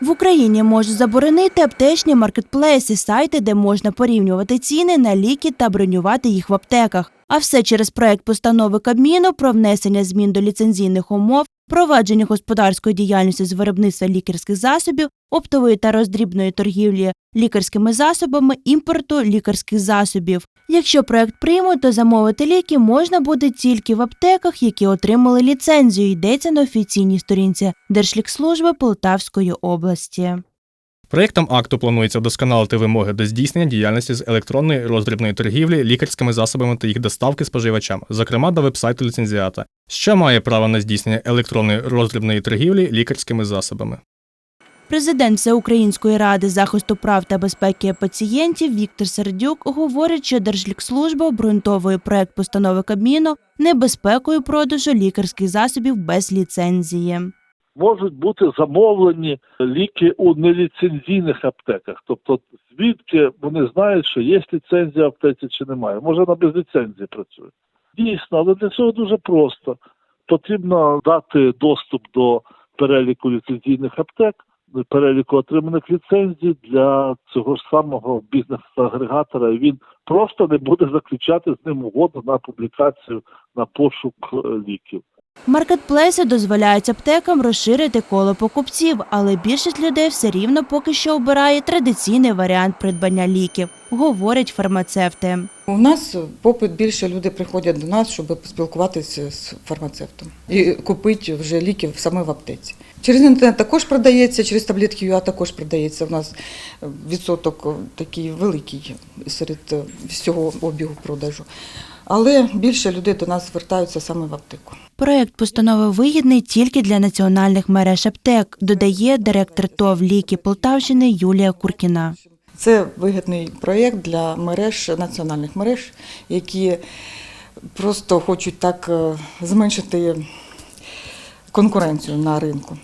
В Україні можуть заборонити аптечні маркетплейси, сайти, де можна порівнювати ціни на ліки та бронювати їх в аптеках. А все через проект постанови Кабміну про внесення змін до ліцензійних умов, провадження господарської діяльності з виробництва лікарських засобів, оптової та роздрібної торгівлі лікарськими засобами, імпорту лікарських засобів. Якщо проект приймуть, то замовити ліки можна буде тільки в аптеках, які отримали ліцензію. Йдеться на офіційній сторінці Держлікслужби Полтавської області. Проєктом акту планується вдосконалити вимоги до здійснення діяльності з електронної роздрібної торгівлі лікарськими засобами та їх доставки споживачам, зокрема до вебсайту ліцензіата, що має право на здійснення електронної роздрібної торгівлі лікарськими засобами. Президент Всеукраїнської ради захисту прав та безпеки пацієнтів Віктор Сердюк говорить, що Держлікслужба обґрунтовує проект постанови Кабміну небезпекою продажу лікарських засобів без ліцензії. Можуть бути замовлені ліки у неліцензійних аптеках. Тобто, звідки вони знають, що є ліцензія в аптеці чи немає. Може, вона без ліцензії працює. Дійсно, але для цього дуже просто. Потрібно дати доступ до переліку ліцензійних аптек, переліку отриманих ліцензій для цього ж самого бізнес-агрегатора, він просто не буде заключати з ним угоду на публікацію на пошук е, ліків. Маркетплейси дозволяють аптекам розширити коло покупців, але більшість людей все рівно поки що обирає традиційний варіант придбання ліків, говорять фармацевти. У нас попит більше люди приходять до нас, щоб поспілкуватися з фармацевтом і купити вже ліки саме в аптеці. Через інтернет також продається, через таблетки ЮА також продається. У нас відсоток такий великий серед всього обігу продажу. Але більше людей до нас звертаються саме в аптеку. Проект постанови вигідний тільки для національних мереж аптек, додає директор ТОВ ліки Полтавщини Юлія Куркіна. Це вигідний проєкт для мереж, національних мереж, які просто хочуть так е, зменшити конкуренцію на ринку.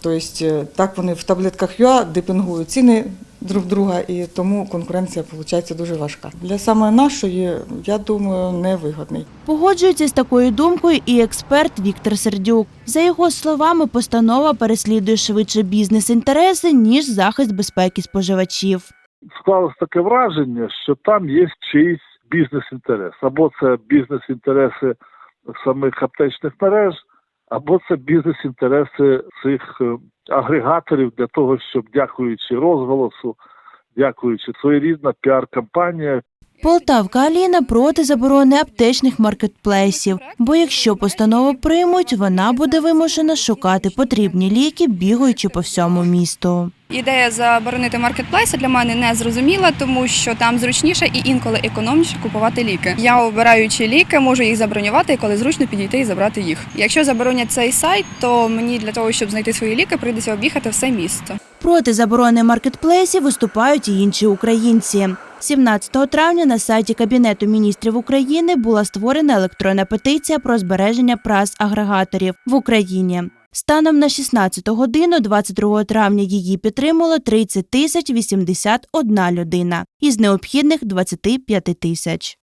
Тобто е, так вони в таблетках ЮА депінгують ціни друг друга, і тому конкуренція виходить дуже важка. Для саме нашої, я думаю, невигідний. Погоджується з такою думкою і експерт Віктор Сердюк. За його словами, постанова переслідує швидше бізнес-інтереси, ніж захист безпеки споживачів. склалось таке враження, що там є чийсь бізнес-інтерес. Або це бізнес-інтереси самих аптечних мереж, або це бізнес-інтереси цих е, агрегаторів для того, щоб, дякуючи розголосу, дякуючи своєрідна піар-кампанія, Полтавка Аліна проти заборони аптечних маркетплейсів, бо якщо постанову приймуть, вона буде вимушена шукати потрібні ліки, бігаючи по всьому місту. Ідея заборонити маркетплейси для мене не зрозуміла, тому що там зручніше і інколи економніше купувати ліки. Я обираючи ліки, можу їх забронювати, коли зручно підійти і забрати їх. Якщо заборонять цей сайт, то мені для того, щоб знайти свої ліки, прийдеться об'їхати все місто. Проти заборони маркетплейсів виступають і інші українці. 17 травня на сайті Кабінету міністрів України була створена електронна петиція про збереження прас-агрегаторів в Україні. Станом на 16 годину 22 травня її підтримало 30 тисяч 81 людина із необхідних 25 тисяч.